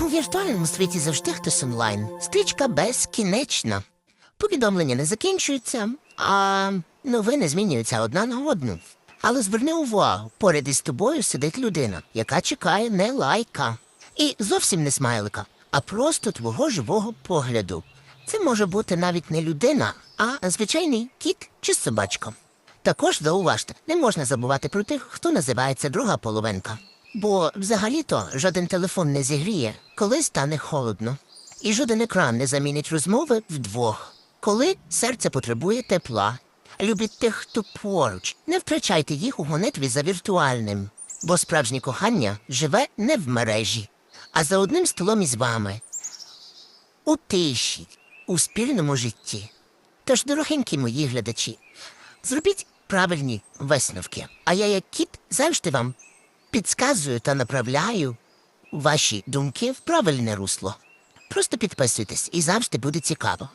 У віртуальному світі завжди хтось онлайн. Стрічка безкінечна. Повідомлення не закінчуються, а новини змінюються одна на одну. Але зверни увагу, поряд із тобою сидить людина, яка чекає не лайка. І зовсім не смайлика, а просто твого живого погляду. Це може бути навіть не людина, а звичайний кіт чи собачка. Також зауважте, не можна забувати про тих, хто називається друга половинка. Бо взагалі-то жоден телефон не зігріє, коли стане холодно. І жоден екран не замінить розмови вдвох, коли серце потребує тепла. Любіть тих, хто поруч, не втрачайте їх у гонитві за віртуальним, бо справжнє кохання живе не в мережі, а за одним столом із вами, у тиші, у спільному житті. Тож, дорогенькі мої глядачі, зробіть правильні висновки. А я, як кіт, завжди вам підказую та направляю ваші думки в правильне русло. Просто підписуйтесь і завжди буде цікаво.